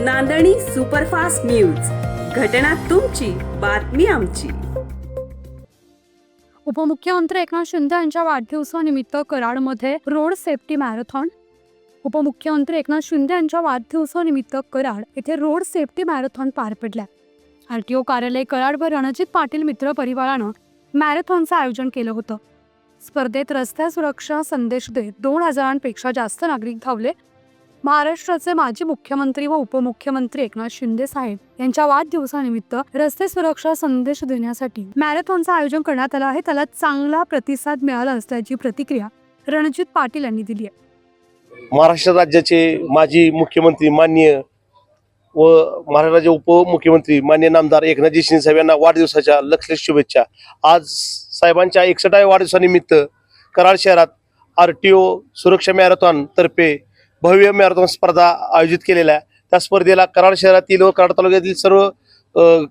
नांदणी superfast news. घटना तुमची बातमी आमची. उपमुख्यमंत्री एकनाथ शिंदे यांच्या वाढदिवसानिमित्त कराडमध्ये रोड सेफ्टी मॅरेथॉन. उपमुख्यमंत्री एकनाथ शिंदे यांच्या वाढदिवसानिमित्त कराड येथे रोड सेफ्टी मॅरेथॉन पार पडल्या. आरटीओ कार्यालय कराड व रणजित पाटील मित्र परिवारानं मॅरेथॉनचं आयोजन केलं होतं. स्पर्धेत रस्त्या सुरक्षा संदेश देत दोन हजारांपेक्षा जास्त नागरिक धावले महाराष्ट्राचे माजी मुख्यमंत्री व उपमुख्यमंत्री एकनाथ शिंदे साहेब यांच्या वाढदिवसानिमित्त रस्ते सुरक्षा संदेश देण्यासाठी मॅरेथॉनचं आयोजन करण्यात आलं आहे. त्याला चांगला प्रतिसाद मिळाला असल्याची प्रतिक्रिया रणजित पाटील यांनी दिली आहे. महाराष्ट्र राज्याचे माजी मुख्यमंत्री मान्य व महाराष्ट्राचे उपमुख्यमंत्री मान्य नामदार एकनाथजी शिंदे साहेब यांना वाढदिवसाच्या लक्ष शुभेच्छा. आज साहेबांच्या एकसठाव्या वाढदिवसानिमित्त कराड शहरात आर टी ओ सुरक्षा मॅरेथॉन तर्फे भव्य मॅरेथॉन स्पर्धा आयोजित केलेल्या आहे. त्या स्पर्धेला कराड शहरातील व कराड तालुक्यातील सर्व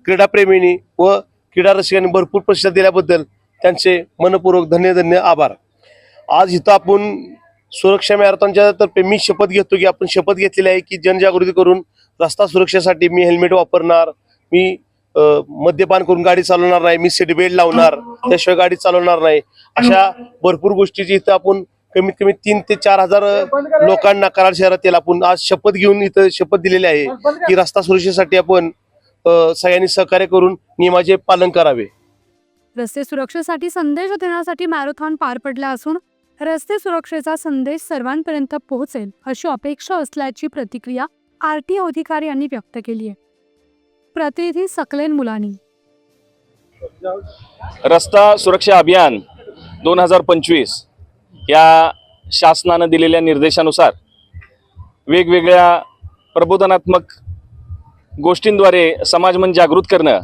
क्रीडाप्रेमींनी व क्रीडा रसिकांनी भरपूर प्रतिसाद दिल्याबद्दल त्यांचे मनपूर्वक धन्य धन्य आभार. आज इथं आपण सुरक्षा मॅरेथॉनच्या तर्फे मी शपथ घेतो की आपण शपथ घेतलेली आहे की जनजागृती करून रस्ता सुरक्षेसाठी मी हेल्मेट वापरणार मी मद्यपान करून गाडी चालवणार नाही मी सीट बेल्ट लावणार त्याशिवाय गाडी चालवणार नाही. अशा भरपूर गोष्टीची इथं आपण कमीत कमी तीन ते चार हजार लोकांना कराड शहरातील आपण आज शपथ घेऊन इथं शपथ दिलेली आहे की रस्ता सुरक्षेसाठी आपण सगळ्यांनी सहकार्य करून नियमाचे पालन करावे. रस्ते सुरक्षेसाठी संदेश देण्यासाठी मॅरेथॉन पार पडला असून रस्ते सुरक्षेचा संदेश सर्वांपर्यंत पोहोचेल अशी अपेक्षा असल्याची प्रतिक्रिया आरटीओ अधिकारी यांनी व्यक्त केली आहे. प्रतिनिधी सकलेन मुलानी. रस्ता सुरक्षा अभियान दोन हजार पंचवीस या शासनानं दिलेल्या निर्देशानुसार वेगवेगळ्या प्रबोधनात्मक गोष्टींद्वारे समाज मन जागृत करणं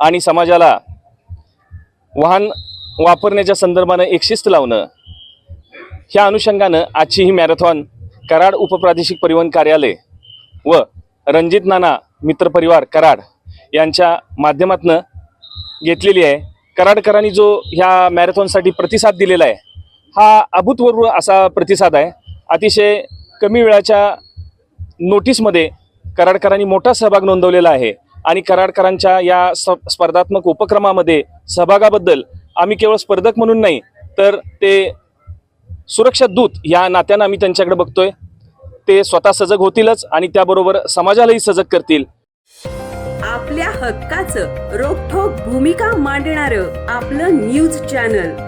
आणि समाजाला वाहन वापरण्याच्या संदर्भानं एक शिस्त लावणं ह्या अनुषंगानं आजची ही मॅरेथॉन कराड उपप्रादेशिक परिवहन कार्यालय व रणजित नाना मित्रपरिवार कराड यांच्या माध्यमातनं घेतलेली आहे. कराडकरांनी जो ह्या मॅरेथॉनसाठी प्रतिसाद दिलेला आहे हा अभूतपूर्व असा प्रतिसाद आहे. अतिशय कमी वेळाच्या नोटीसमध्ये कराडकरांनी मोठा सहभाग नोंदवलेला आहे आणि कराडकरांच्या या स्पर्धात्मक उपक्रमामध्ये सहभागाबद्दल आम्ही केवळ स्पर्धक म्हणून नाही तर ते सुरक्षा दूत या नात्यानं आम्ही त्यांच्याकडे बघतोय. ते स्वतः सजग होतीलच आणि त्याबरोबर समाजालाही सजग करतील. आपल्या हक्काचं रोखोक भूमिका मांडणार आपलं न्यूज चॅनल.